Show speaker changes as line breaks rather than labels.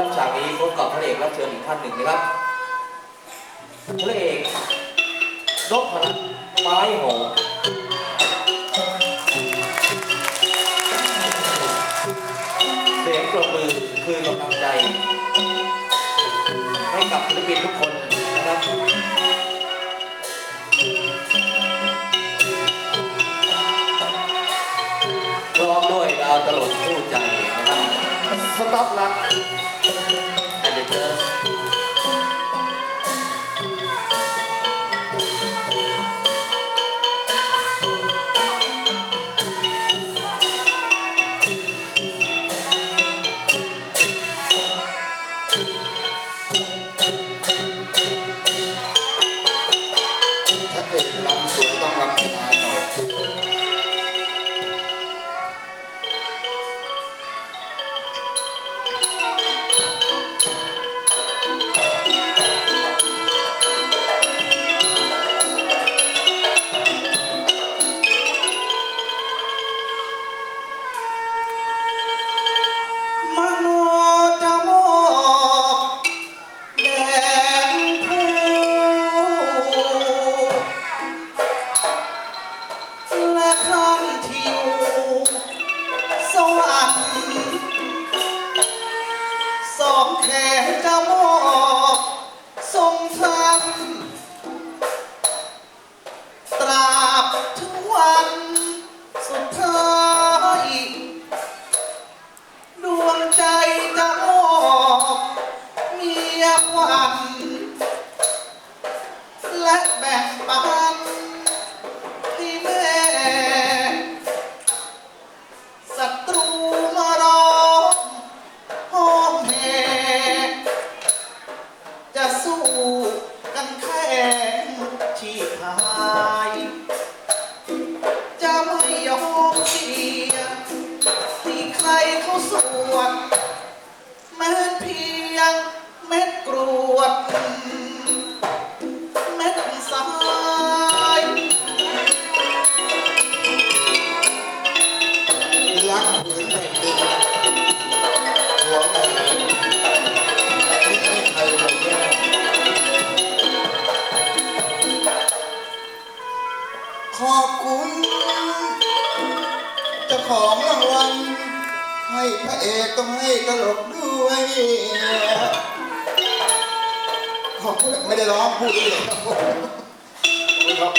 รับฉากนี้พบกับพระเอกรับเชิญอีกท่านหนึ่งนะครับพระเอกนพพลัตน์ไม้หอมเสียงปรบมือคือกำลังใจ ให้กับศิลปินทุกคนนะครับพร้อมด้วยดาวตลกคู่ใจ สต๊อปแล้
ว องแขนจะมอบทรงทันตราบถึงวันสุดท้ายดวงใจจะมอบเมียวัน และแบ่งปัน ที่พายจะไม่ยอมเสียที่ใครเขาสวด ขอบคุณเจ้าของรางวัลให้พระเอกต้องให้ตลกด้วย ขอบคุณไม่ได้ร้องพูดเลยครับ